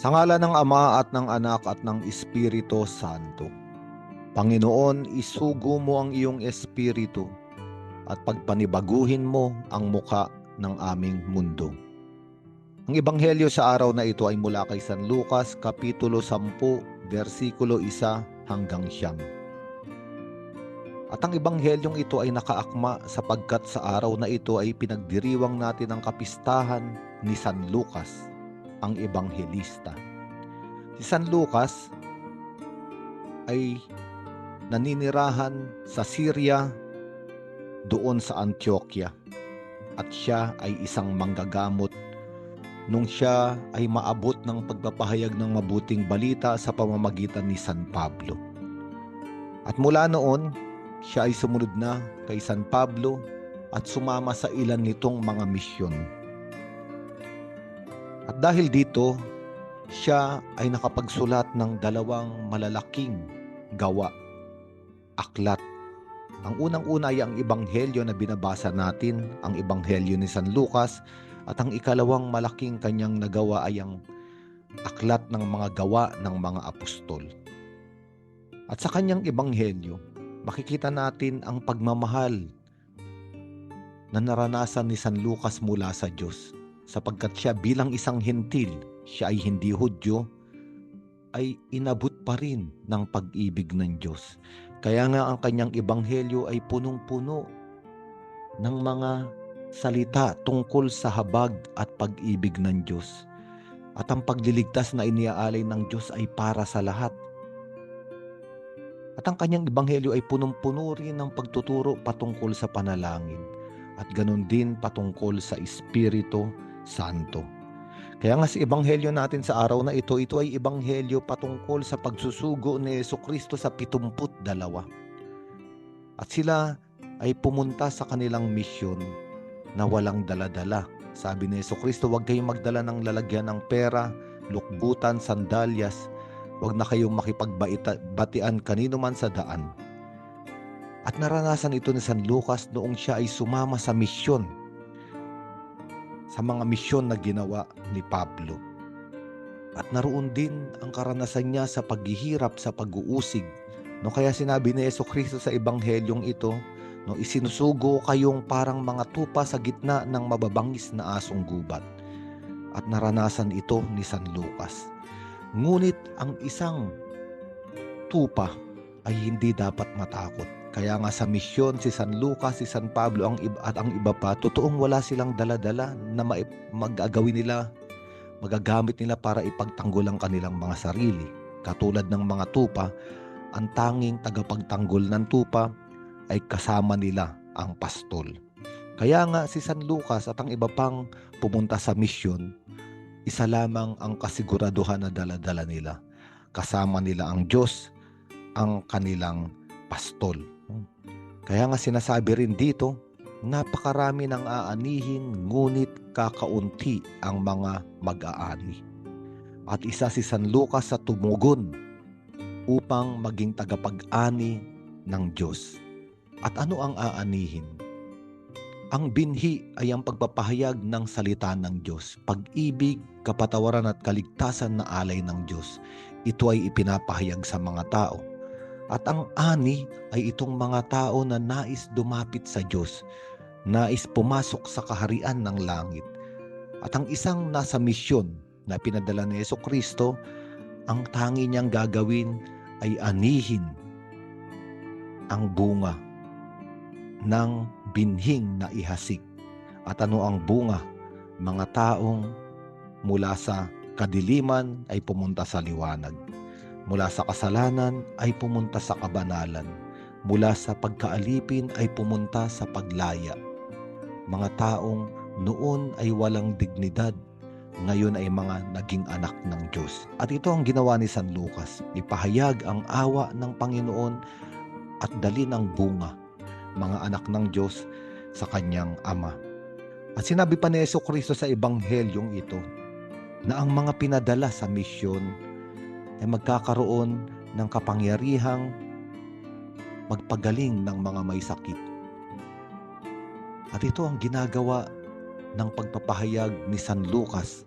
Sa ngala ng Ama at ng Anak at ng Espiritu Santo. Panginoon, isugo mo ang iyong espiritu at pagpanibaguhin mo ang muka ng aming mundo. Ang ebanghelyo sa araw na ito ay mula kay San Lucas, Kapitulo 10, versikulo 1 hanggang 9. At ang ebanghelyong ito ay nakaakma sapagkat sa araw na ito ay pinagdiriwang natin ang kapistahan ni San Lucas, ang ebanghelista. Si San Lucas ay naninirahan sa Syria doon sa Antioquia at siya ay isang manggagamot nung siya ay maabot ng pagpapahayag ng mabuting balita sa pamamagitan ni San Pablo. At mula noon, siya ay sumunod na kay San Pablo at sumama sa ilan nitong mga misyon. At dahil dito, siya ay nakapagsulat ng dalawang malalaking gawa, aklat. Ang unang-una ay ang ebanghelyo na binabasa natin, ang ebanghelyo ni San Lucas, at ang ikalawang malaking kanyang nagawa ay ang aklat ng mga gawa ng mga apostol. At sa kanyang ebanghelyo, makikita natin ang pagmamahal na naranasan ni San Lucas mula sa Diyos sapagkat siya bilang isang hentil, siya ay hindi Hudyo, ay inabot pa rin ng pag-ibig ng Diyos. Kaya nga ang kanyang ebanghelyo ay punong-puno ng mga salita tungkol sa habag at pag-ibig ng Diyos. At ang pagliligtas na iniaalay ng Diyos ay para sa lahat. At ang kanyang ebanghelyo ay punong-puno rin ng pagtuturo patungkol sa panalangin at ganun din patungkol sa Espiritu Santo. Kaya nga sa ebanghelyo natin sa araw na ito, ito ay ebanghelyo patungkol sa pagsusugo ni Yeso Kristo sa pitumput dalawa. At sila ay pumunta sa kanilang misyon na walang daladala. Sabi ni Yeso Kristo, huwag kayong magdala ng lalagyan ng pera, lukbutan, sandalyas, huwag na kayong makipagbatian kanino man sa daan. At naranasan ito ni San Lucas noong siya ay sumama sa misyon sa mga misyon na ginawa ni Pablo. At naroon din ang karanasan niya sa paghihirap sa pag-uusig. No kaya sinabi ni Yeso Kristo sa ebanghelyong ito, no isinusugo kayong parang mga tupa sa gitna ng mababangis na asong gubat. At naranasan ito ni San Lucas. Ngunit ang isang tupa ay hindi dapat matakot. Kaya nga sa misyon si San Lucas, si San Pablo ang iba, at ang iba pa, totoong wala silang dala-dala na magagawin nila, magagamit nila para ipagtanggol ang kanilang mga sarili. Katulad ng mga tupa, ang tanging tagapagtanggol ng tupa ay kasama nila ang pastol. Kaya nga si San Lucas at ang iba pang pumunta sa misyon, isa lamang ang kasiguraduhan na dala-dala nila. Kasama nila ang Diyos, ang kanilang pastol. Kaya nga sinasabi rin dito, napakarami ng aanihin ngunit kakaunti ang mga mag-aani. At isa si San Lucas sa tumugon upang maging tagapag-ani ng Diyos. At ano ang aanihin? Ang binhi ay ang pagpapahayag ng salita ng Diyos, pag-ibig, kapatawaran at kaligtasan na alay ng Diyos. Ito ay ipinapahayag sa mga tao. At ang ani ay itong mga tao na nais dumapit sa Diyos, nais pumasok sa kaharian ng langit. At ang isang nasa misyon na pinadala ni Yeso Kristo, ang tangi niyang gagawin ay anihin ang bunga ng binhing na ihasik. At ano ang bunga? Mga taong mula sa kadiliman ay pumunta sa liwanag. Mula sa kasalanan ay pumunta sa kabanalan. Mula sa pagkaalipin ay pumunta sa paglaya. Mga taong noon ay walang dignidad, ngayon ay mga naging anak ng Diyos. At ito ang ginawa ni San Lucas, ipahayag ang awa ng Panginoon at dali ng bunga, mga anak ng Diyos sa kanyang Ama. At sinabi pa ni Yeso Kristo sa Ebanghelyong ito, na ang mga pinadala sa misyon ay magkakaroon ng kapangyarihang magpagaling ng mga may sakit. At ito ang ginagawa ng pagpapahayag ni San Lucas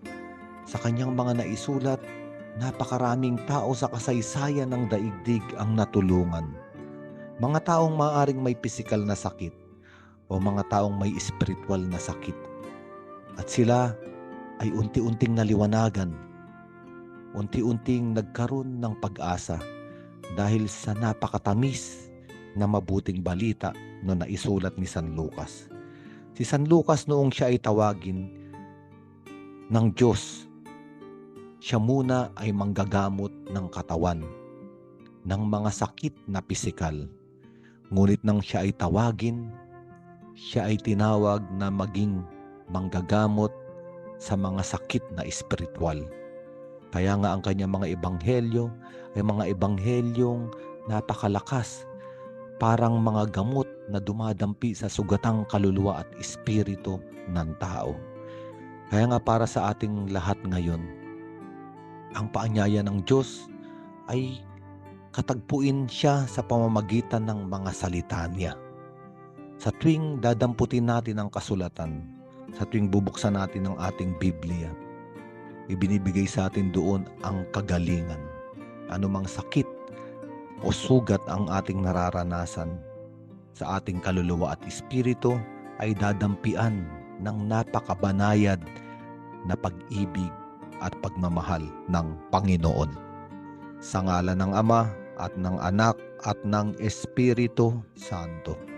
sa kanyang mga naisulat napakaraming tao sa kasaysayan ng daigdig ang natulungan. Mga taong maaaring may pisikal na sakit o mga taong may spiritual na sakit. At sila ay unti-unting naliwanagan, unti-unting nagkaroon ng pag-asa dahil sa napakatamis na mabuting balita no naisulat ni San Lucas. Si San Lucas noong siya ay tawagin ng Diyos, siya muna ay manggagamot ng katawan ng mga sakit na pisikal. Ngunit nang siya ay tawagin, siya ay tinawag na maging manggagamot sa mga sakit na espiritual. Kaya nga ang kanyang mga ebanghelyo ay mga ebanghelyong napakalakas, parang mga gamot na dumadampi sa sugatang kaluluwa at espiritu ng tao. Kaya nga para sa ating lahat ngayon, ang paanyaya ng Diyos ay katagpuin siya sa pamamagitan ng mga salita niya. Sa tuwing dadamputin natin ang kasulatan, sa tuwing bubuksan natin ang ating Biblia, ibinibigay sa atin doon ang kagalingan. Anumang sakit o sugat ang ating nararanasan sa ating kaluluwa at espiritu ay dadampian ng napakabanayad na pag-ibig at pagmamahal ng Panginoon. Sa ngala ng Ama at ng Anak at ng Espiritu Santo.